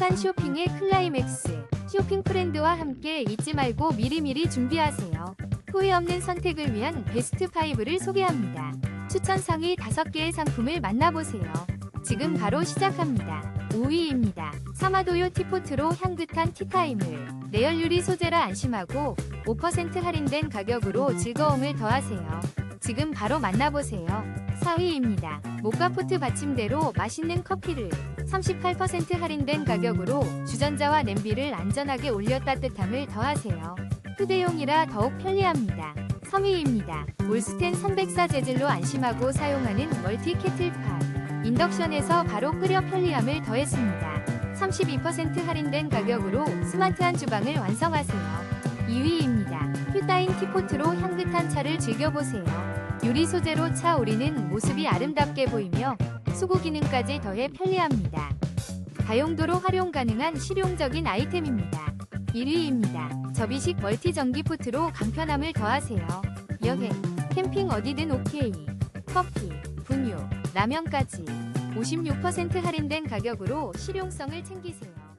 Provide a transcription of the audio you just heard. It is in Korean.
행복한 쇼핑의 클라이맥스. 쇼핑 프렌드와 함께 잊지 말고 미리미리 준비하세요. 후회 없는 선택을 위한 베스트 5를 소개합니다. 추천 상위 5개의 상품을 만나보세요. 지금 바로 시작합니다. 5위입니다. 사마도요 티포트로 향긋한 티타임을 내열 유리 소재라 안심하고 5% 할인된 가격으로 즐거움을 더하세요. 지금 바로 만나보세요. 4위입니다. 모카포트 받침대로 맛있는 커피를 38% 할인된 가격으로 주전자와 냄비를 안전하게 올려 따뜻함을 더하세요. 휴대용이라 더욱 편리합니다. 3위입니다. 올스텐 304 재질로 안심하고 사용하는 멀티 케틀팝. 인덕션에서 바로 끓여 편리함을 더했습니다. 32% 할인된 가격으로 스마트한 주방을 완성하세요. 2위입니다. 휴다인 티포트로 향긋한 차를 즐겨보세요. 유리 소재로 차 우리는 모습이 아름답게 보이며 수고 기능까지 더해 편리합니다. 다용도로 활용 가능한 실용적인 아이템입니다. 1위입니다. 접이식 멀티 전기 포트로 간편함을 더하세요. 여행, 캠핑 어디든 오케이. 커피, 분유, 라면까지 56% 할인된 가격으로 실용성을 챙기세요.